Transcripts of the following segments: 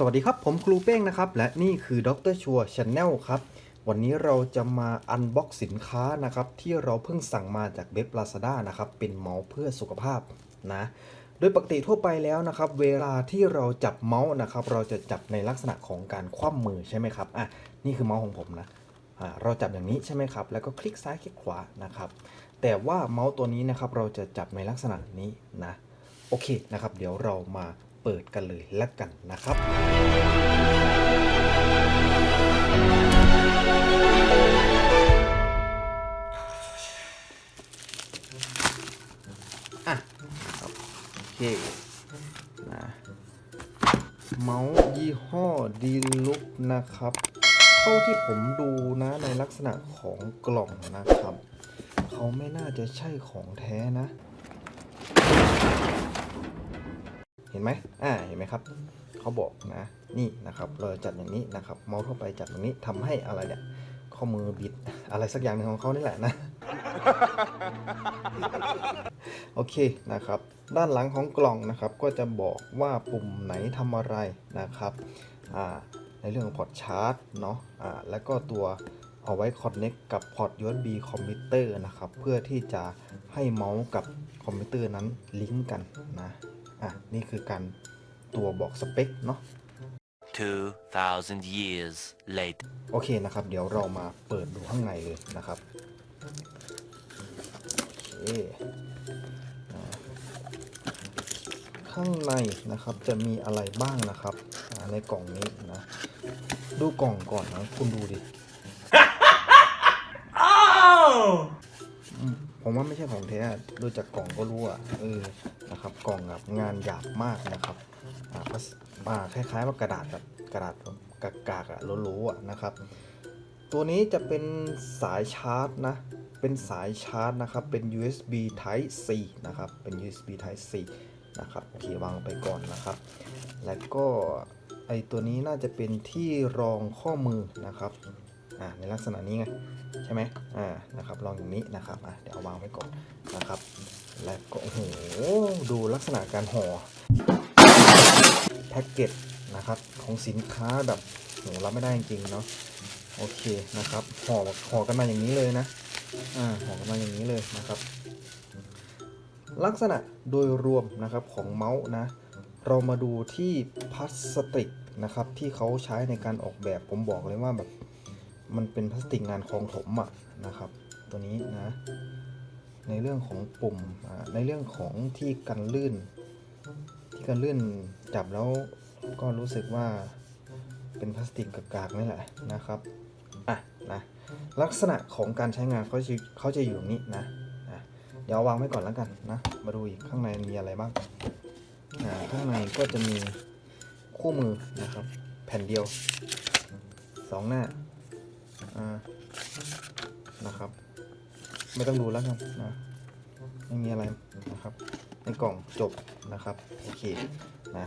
สวัสดีครับ ผมครูเป้งนะครับ และนี่คือดรชัวช n แนลครับ วันนี้เราจะมาอันบ็อกสินค้านะครับ ที่เราเพิ่งสั่งมาจากเว็บ Lazada นะครับ เป็นเมาส์เพื่อสุขภาพนะ โดยปกติทั่วไปแล้วนะครับ เวลาที่เราจับเมาส์นะครับ เราจะจับในลักษณะของการคว่ำมือใช่ไหมครับอะนี่คือเมาส์ของผมนะอ่าเราจับอย่างนี้ใช่ไหมครับ แล้วก็คลิกซ้ายคลิกขวานะครับ แต่ว่าเมาส์ตัวนี้นะครับเราจะจับในลักษณะนี้นะโอเคนะครับ เดี๋ยวเรามา ปิดกันเลยแล้วกันนะครับ อะโอเคนะเมาส์ยี่ห้อดีลุกนะครับ เท่าที่ผมดูนะในลักษณะของกล่องนะครับ เขาไม่น่าจะใช่ของแท้นะ เห็นไหมอ่าเห็นไหมครับเขาบอกนะนี่นะครับเราจัดอย่างนี้นะครับเมาส์ทั่วไปจัดอย่างนี้ทำให้อะไรเนี่ยข้อมือบิดอะไรสักอย่างหนึ่งของเขานี่แหละนะโอเคนะครับ ด้านหลังของกล่องนะครับ ก็จะบอกว่าปุ่มไหนทำอะไรนะครับอ่าในเรื่องของพอร์ตชาร์จเนาะอ่าแล้วก็ตัวเอาไว้ connect กับพอร์ต USB คอมพิวเตอร์นะครับ เพื่อที่จะให้เมาส์กับคอมพิวเตอร์นั้นลิงก์กันนะ อะ นี่คือการตัวบอกสเปคเนาะ2,000 years later. โอเคนะครับ เดี๋ยวเรามาเปิดดูข้างในเลยนะครับโอเคอ่าข้างในนะครับจะมีอะไรบ้างนะครับอ่าในกล่องนี้นะ ดูกล่องก่อนนะคุณดูดิอืมผมว่าไม่ใช่ของแท้อะดูจากกล่องก็รู้อะเออ นะครับกล่องแบบงานหยาบมากนะครับอ่าพลาสอ่าคล้ายๆว่ากระดาษแบบกระดาษกากๆอะโลๆอะนะครับ ตัวนี้จะเป็นสายชาร์จนะ เป็นสายชาร์จนะครับ เป็น USB Type C นะครับ เป็น USB Type C นะครับโอเควางไปก่อนนะครับ แล้วก็ไอตัวนี้น่าจะเป็นที่รองข้อมือนะครับ อ่าในลักษณะนี้ไงใช่ไหมอ่า นะครับลองอย่างนี้นะครับ อะเดี๋ยวเอาวางไว้ก่อนนะครับ แล้วก็โอ้โหดูลักษณะการห่อแพ็กเกจนะครับของสินค้าแบบโหรับไม่ได้จริงๆเนาะโอเคนะครับห่อห่อกันมาอย่างนี้เลยนะอ่าห่อกันมาอย่างนี้เลยนะครับ ลักษณะโดยรวมนะครับของเมาส์นะ เรามาดูที่พลาสติกนะครับที่เขาใช้ในการออกแบบผมบอกเลยว่าแบบมันเป็นพลาสติกงานคลองถมอะนะครับ ตัวนี้นะ ในเรื่องของปุ่มในเรื่องของที่กันลื่น ที่กันลื่นจับแล้วก็รู้สึกว่าเป็นพลาสติกกากๆนี่แหละนะครับอะนะลักษณะของการใช้งานเขาจะเขาจะอยู่ตรงนี้นะนะเดี๋ยววางไว้ก่อนแล้วกันนะมาดูอีกข้างในมีอะไรบ้างอ่าข้างในก็จะมีคู่มือนะครับ แผ่นเดียวสองหน้าอ่านะครับ ไม่ต้องดูแล้วกันนะไม่มีอะไรนะครับ ในกล่องจบนะครับโอเคนะ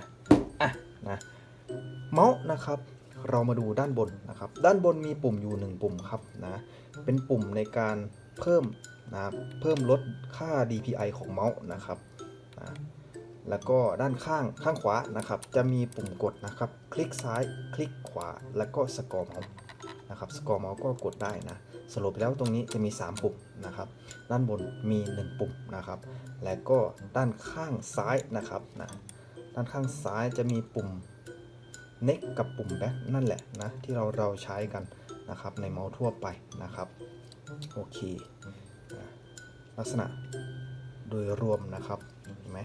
อะนะเมาส์นะครับ เรามาดูด้านบนนะครับ ด้านบนมีปุ่มอยู่หนึ่งปุ่มครับนะเป็นปุ่มในการเพิ่มนะเพิ่มลดค่า DPI ของเมาส์นะครับนะแล้วก็ด้านข้างข้างขวานะครับ จะมีปุ่มกดนะครับ คลิกซ้าย คลิกขวา แล้วก็สกอร์เมาส์นะครับ สกอร์เมาส์ก็กดได้นะ สรุปแล้วตรงนี้จะมี 3 ปุ่มนะครับ ด้านบนมี 1 ปุ่มนะครับ และก็ด้านข้างซ้ายนะครับนะด้านข้างซ้ายจะมีปุ่ม next กับปุ่ม back นั่นแหละนะที่เราเราใช้กันนะครับในเมาส์ทั่วไปนะครับโอเคลักษณะโดยรวมนะครับเห็นไหม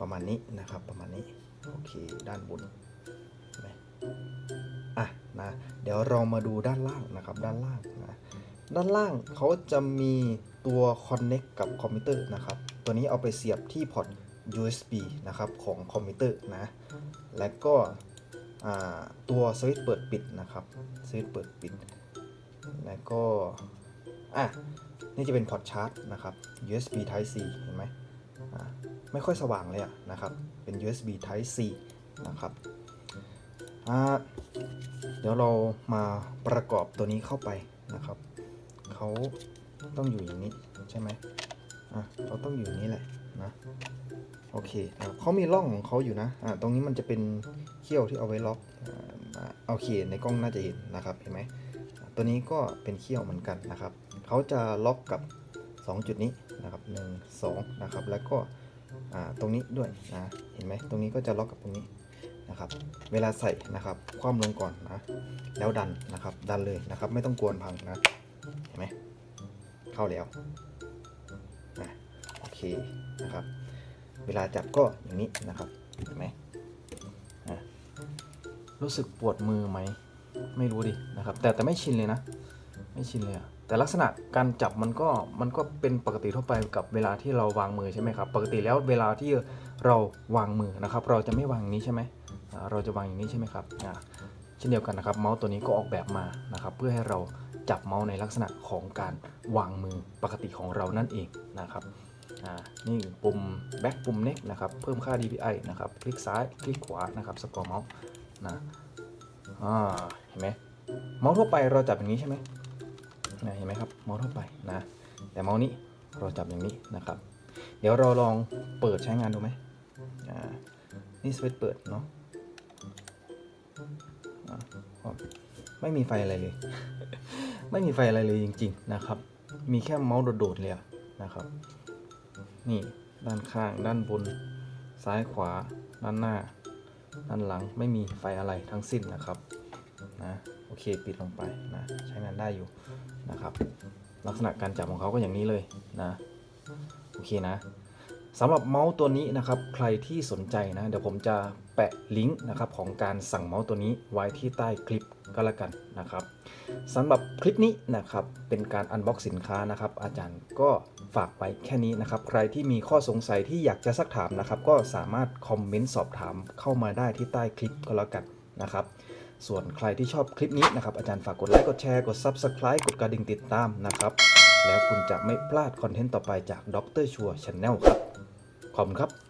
ประมาณนี้นะครับประมาณนี้โอเคด้านบนเห็นไหมอะนะเดี๋ยวเรามาดูด้านล่างนะครับด้านล่างนะ ด้านล่างเขาจะมีตัว Connect กับคอมพิวเตอร์นะครับ ตัวนี้เอาไปเสียบที่พอร์ต USB นะครับของคอมพิวเตอร์นะ และก็ตัวสวิตช์เปิดปิดนะครับสวิตช์เปิดปิด แล้วก็ อะ นี่จะเป็นพอร์ตชาร์จนะครับ USB Type C เห็นไหมอ่าไม่ค่อยสว่างเลยอะนะครับ เป็น USB Type C นะครับอ่าเดี๋ยวเรามาประกอบตัวนี้เข้าไปนะครับ เขาต้องอยู่อย่างนี้ใช่ไหมอะเขาต้องอยู่อย่างนี้แหละนะโอเคนะเขามีร่องของเขาอยู่นะอ่าตรงนี้มันจะเป็นเขี้ยวที่เอาไว้ล็อกอ่าอ่าโอเคในกล้องน่าจะเห็นนะครับเห็นไหมตัวนี้ก็เป็นเขี้ยวเหมือนกันนะครับเขาจะล็อกกับ 2 จุดนี้นะครับ1 2นะครับแล้วก็อ่าตรงนี้ด้วยนะเห็นไหมตรงนี้ก็จะล็อกกับตรงนี้นะครับเวลาใส่นะครับคว่ำลงก่อนนะแล้วดันนะครับดันเลยนะครับไม่ต้องกวนพังนะ เห็นไหมเข้าแล้วนะโอเคนะครับ เวลาจับก็อย่างนี้นะครับเห็นไหมอะรู้สึกปวดมือไหมไม่รู้ดินะครับ แต่แต่ไม่ชินเลยนะ ไม่ชินเลยอะแต่ลักษณะการจับมันก็มันก็เป็นปกติทั่วไปกับเวลาที่เราวางมือใช่ไหมครับ ปกติแล้วเวลาที่เราวางมือนะครับ เราจะไม่วางอย่างนี้ใช่ไหมเราจะวางอย่างนี้ใช่ไหมครับเช่นเดียวกันนะครับ เมาส์ตัวนี้ก็ออกแบบมานะครับ เพื่อให้เรา จับเมาส์ในลักษณะของการวางมือปกติของเรานั่นเองนะครับอ่านี่ปุ่ม back ปุ่ม neck นะครับ เพิ่มค่า DPI นะครับ คลิกซ้าย คลิกขวา นะครับ สกอร์เมาส์นะอ่าเห็นไหมเมาส์ทั่วไปเราจับอย่างนี้ใช่ไหมนะเห็นไหมครับ เมาส์ทั่วไปนะ แต่เมาส์นี้เราจับอย่างนี้นะครับ เดี๋ยวเราลองเปิดใช้งานดูไหมอ่านี่สวิตช์เปิดเนาะอ่าไม่มีไฟอะไรเลย ไม่มีไฟอะไรเลยจริง ๆ นะครับ มีแค่เมาส์โดดๆเลยนะครับ นี่ด้านข้างด้านบน ซ้ายขวา ด้านหน้า ด้านหลังไม่มีไฟอะไรทั้งสิ้นนะครับนะโอเคปิดลงไปนะใช้งานได้อยู่นะครับ ลักษณะการจับของเขาก็อย่างนี้เลยนะโอเคนะ สำหรับเมาส์ตัวนี้นะครับ ใครที่สนใจนะ เดี๋ยวผมจะแปะลิงก์นะครับของการสั่งเมาส์ตัวนี้ไว้ที่ใต้คลิปก็แล้วกันนะครับสำหรับคลิปนี้นะครับเป็นการอันบ็อกสินค้านะครับ อาจารย์ก็ฝากไว้แค่นี้นะครับ ใครที่มีข้อสงสัยที่อยากจะซักถามนะครับ ก็สามารถคอมเมนต์สอบถามเข้ามาได้ที่ใต้คลิปก็แล้วกันนะครับส่วนใครที่ชอบคลิปนี้นะครับ อาจารย์ฝากกดไลค์กดแชร์กด Subscribe กดกระดิ่งติดตามนะครับ แล้วคุณจะไม่พลาดคอนเทนต์ต่อไปจากดรชัวร์ชาแนลครับ ขอบคุณครับ